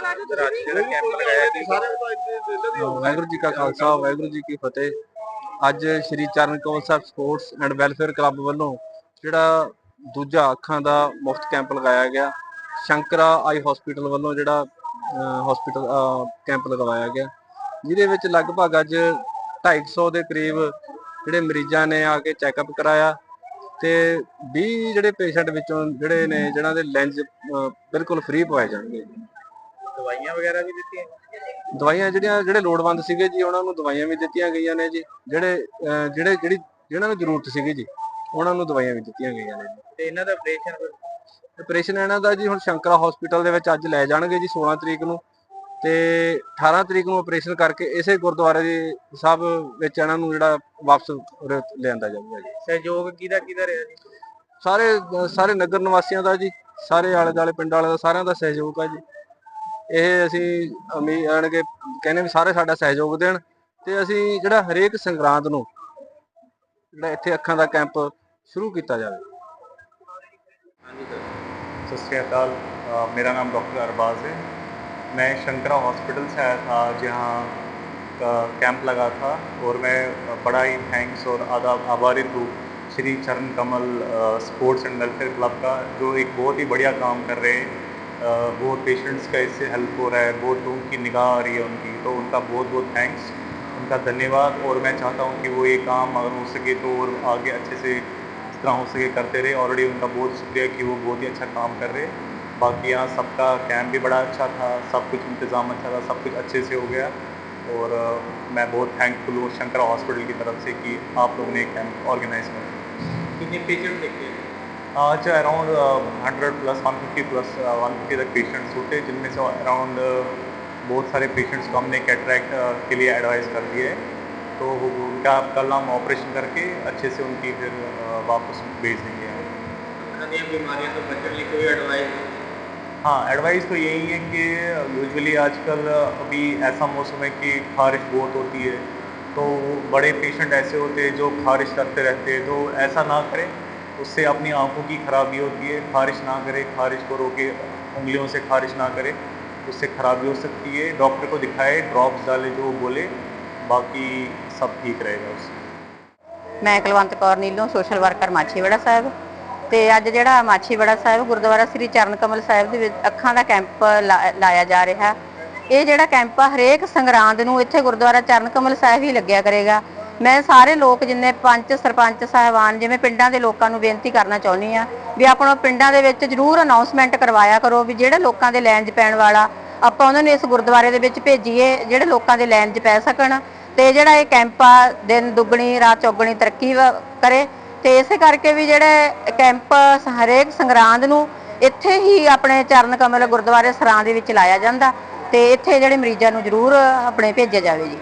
ਅੱਜ ਜਿਹੜਾ ਕੈਂਪ ਲਗਾਇਆ ਸੀ। ਵਾਹਿਗੁਰੂ ਜੀ ਕਾ ਖਾਲਸਾ ਵਾਹਿਗੁਰੂ ਜੀ ਕੀ ਫਤਿਹ। ਅੱਜ Shri Charan Kaur Sahib sports and welfare club ਵੱਲੋਂ ਜਿਹੜਾ ਦੂਜਾ ਅੱਖਾਂ ਦਾ ਮੁਫਤ ਕੈਂਪ ਲਗਾਇਆ ਗਿਆ। ਸ਼ੰਕਰਾ ਆਈ ਹਸਪੀਟਲ ਵੱਲੋਂ ਜਿਹੜਾ ਹਸਪੀਟਲ ਕੈਂਪ ਲਗਵਾਇਆ ਗਿਆ। ਜਿਹਦੇ ਵਿੱਚ ਲਗਭਗ ਅੱਜ 250 ਦੇ ਕਰੀਬ ਜਿਹੜੇ ਮਰੀਜ਼ਾਂ ਨੇ ਆ ਕੇ ਚੈੱਕਅਪ ਕਰਾਇਆ ਤੇ 20 ਜਿਹੜੇ ਪੇਸ਼ੈਂਟ ਵਿੱਚੋਂ ਜਿਹੜੇ ਨੇ ਜਿਹਨਾਂ ਦੇ ਲੈਂਜ ਬਿਲਕੁਲ ਫ੍ਰੀ ਪਵਾਏ ਜਾਣਗੇ। ਦਵਾਈਆਂ ਵਗੈਰਾ ਵੀ ਦਿੱਤੀਆਂ ਦਵਾਈਆਂ ਜਿਹੜੀਆਂ ਜਿਹੜੇ ਲੋੜਵੰਦ ਸੀਗੇ ਜੀ ਉਹਨਾਂ ਨੂੰ ਦਵਾਈਆਂ ਵੀ ਦਿੱਤੀਆਂ ਗਈਆਂ ਨੇ ਜੀ। ਜਿਹੜੇ ਅਹ ਜਿਹੜੇ ਜਿਹੜੀ ਜਿਹਨਾਂ ਨੂੰ ਜ਼ਰੂਰਤ ਸੀਗੀ ਜੀ ਉਹਨਾਂ ਨੂੰ ਦਵਾਈਆਂ ਵੀ ਦਿੱਤੀਆਂ ਗਈਆਂ ਨੇ ਜੀ। ਤੇ ਇਹਨਾਂ ਦਾ ਆਪਰੇਸ਼ਨ ਆਪਰੇਸ਼ਨ ਇਹਨਾਂ ਦਾ ਜੀ ਹੁਣ ਸ਼ੰਕਰਾ ਹਸਪੀਟਲ ਦੇ ਵਿੱਚ ਅੱਜ ਲੈ ਜਾਣਗੇ ਜੀ 16 ਤਰੀਕ ਨੂੰ। ਤੇ 18 ਤਰੀਕ ਨੂੰ ਆਪਰੇਸ਼ਨ ਕਰਕੇ ਇਸੇ ਗੁਰਦੁਆਰੇ ਦੇ ਸਾਹਿਬ ਵਿੱਚ ਇਹਨਾਂ ਨੂੰ ਜਿਹੜਾ ਵਾਪਸ ਉਰੇ ਲਿਆਂਦਾ ਜਾਊਗਾ ਜੀ। ਸਹਿਯੋਗ ਕਿਹਦਾ ਕਿਹਦਾ ਰਿਹਾ ਜੀ? ਸਾਰੇ ਸਾਰੇ ਨਗਰ ਨਿਵਾਸੀਆਂ ਦਾ ਜੀ ਸਾਰੇ ਆਲੇ ਦਾਲੇ ਪਿੰਡ ਵਾਲੇ ਦਾ ਸਾਰਿਆਂ ਦਾ ਸਹਿਯੋਗ ਆ ਜੀ। ਇਹ ਅਸੀਂ ਉਮੀਦ ਆਣਗੇ ਕਹਿੰਦੇ ਵੀ ਸਾਰੇ ਸਾਡਾ ਸਹਿਯੋਗ ਦੇਣ ਤੇ ਅਸੀਂ ਜਿਹੜਾ ਹਰੇਕ ਸੰਗਰਾਂਦ ਨੂੰ ਜਿਹੜਾ ਇੱਥੇ ਅੱਖਾਂ ਦਾ ਕੈਂਪ ਸ਼ੁਰੂ ਕੀਤਾ ਜਾਵੇ ਹਾਂਜੀ ਸਰ सत श्रीकाल अ, मेरा नाम डॉक्टर अरबाज है मैं शंकरा हॉस्पिटल से आया था जहाँ का कैंप लगा था और मैं बड़ा ही थैंक्स और आदा आभारित हूँ श्री चरण कमल अ, स्पोर्ट्स एंड वेलफेयर क्लब का जो एक बहुत ही बढ़िया काम कर रहे हैं अ, बहुत पेशेंट्स का इससे हेल्प हो रहा है बहुत लोगों की निगाह आ रही है उनकी तो उनका बहुत बहुत थैंक्स उनका धन्यवाद, और मैं चाहता हूँ कि वो ये काम अगर हो सके तो और आगे अच्छे से इस तरह हो सके करते रहे ऑलरेडी उनका बहुत शुक्रिया कि वो बहुत ही अच्छा काम कर रहे। बाकी यहाँ सबका कैम्प भी बड़ा अच्छा था, सब कुछ इंतज़ाम अच्छा था, सब कुछ अच्छे से हो गया। और मैं बहुत थैंकफुल हूँ शंकर हॉस्पिटल की तरफ़ से कि आप लोगों ने कैंप ऑर्गेनाइज कर। कितने पेशेंट देखे हैं आज अराउंड 100 प्लस 150 प्लस 150 तक पेशेंट्स होते हैं जिनमें से अराउंड uh, बहुत सारे पेशेंट्स को हमने कैटरैक्ट uh, के लिए एडवाइस कर दिए तो उनका कल हम ऑपरेशन करके अच्छे से उनकी फिर uh, वापस भेज देंगे। बीमारियाँ तो बच्चों कोई एडवाइस हाँ एडवाइस तो यही है कि यूजुअली आजकल अभी ऐसा मौसम है कि खारिश बहुत होती है। तो बड़े पेशेंट ऐसे होते हैं जो खारिश करते रहते हैं। तो ऐसा ना करें। उससे अपनी आंखों की खराबी होती है खारिश ना करें खारिश को रोके उंगलियों से खारिश ना करें उससे खराबी हो सकती है डॉक्टर को दिखाए ड्रॉप्स डाले जो वो बोले बाकी सब ठीक रहेगा उससे ਮੈਂ ਕੁਲਵੰਤ ਕੌਰ ਨੀਲੋਂ ਸੋਸ਼ਲ ਵਰਕਰ ਮਾਛੀਵਾੜਾ ਸਾਹਿਬ ਤੇ ਅੱਜ ਜਿਹੜਾ ਮਾਛੀਵਾੜਾ ਸਾਹਿਬ ਗੁਰਦੁਆਰਾ ਸ੍ਰੀ ਚਰਨ ਕਮਲ ਸਾਹਿਬ ਦੇ ਵਿੱਚ ਅੱਖਾਂ ਦਾ ਕੈਂਪ ਲਾ- ਲਾਇਆ ਜਾ ਰਿਹਾ ਇਹ ਜਿਹੜਾ ਕੈਂਪ ਆ ਹਰੇਕ ਸੰਗਰਾਂਦ ਨੂੰ ਇੱਥੇ ਗੁਰਦੁਆਰਾ ਚਰਨ ਕਮਲ ਸਾਹਿਬ ਹੀ ਲੱਗਿਆ ਕਰੇਗਾ ਮੈਂ ਸਾਰੇ ਲੋਕ ਜਿੰਨੇ ਪੰਚ, ਸਰਪੰਚ, ਸਾਹਿਬਾਨ, ਜਿਵੇਂ ਪਿੰਡਾਂ ਦੇ ਲੋਕਾਂ ਨੂੰ ਬੇਨਤੀ ਕਰਨਾ ਚਾਹੁੰਦੀ ਆ ਵੀ ਆਪਣਾ ਪਿੰਡਾਂ ਦੇ ਵਿੱਚ ਜ਼ਰੂਰ ਅਨਾਉਂਸਮੈਂਟ ਕਰਵਾਇਆ ਕਰੋ ਵੀ ਜਿਹੜੇ ਲੋਕਾਂ ਦੇ ਲਾਈਨ ਪੈਣ ਵਾਲਾ, ਆਪਾਂ ਉਹਨਾਂ ਨੂੰ ਇਸ ਗੁਰਦੁਆਰੇ ਦੇ ਵਿੱਚ ਭੇਜੀਏ, ਜਿਹੜੇ ਲੋਕਾਂ ਦੇ ਲਾਈਨ ਪੈ ਸਕਣ ਤੇ ਜਿਹੜਾ ਇਹ ਕੈਂਪ ਆ, ਦਿਨ ਦੁੱਗਣੀ, ਰਾਤ ਚੌਗਣੀ ਤਰੱਕੀ ਕਰੇ ਤੇ ਇਸੇ ਕਰਕੇ ਵੀ ਜਿਹੜੇ ਕੈਂਪ ਹਰੇਕ ਸੰਗਰਾਂਦ ਨੂੰ ਇੱਥੇ ਹੀ ਆਪਣੇ ਚਰਨ ਕਮਲ ਗੁਰਦੁਆਰੇ ਸਰਾਂ ਦੇ ਵਿੱਚ ਲਾਇਆ ਜਾਂਦਾ ਤੇ ਇੱਥੇ ਜਿਹੜੇ ਮਰੀਜ਼ਾਂ ਨੂੰ ਜ਼ਰੂਰ ਆਪਣੇ ਭੇਜਿਆ ਜਾਵੇ ਜੀ।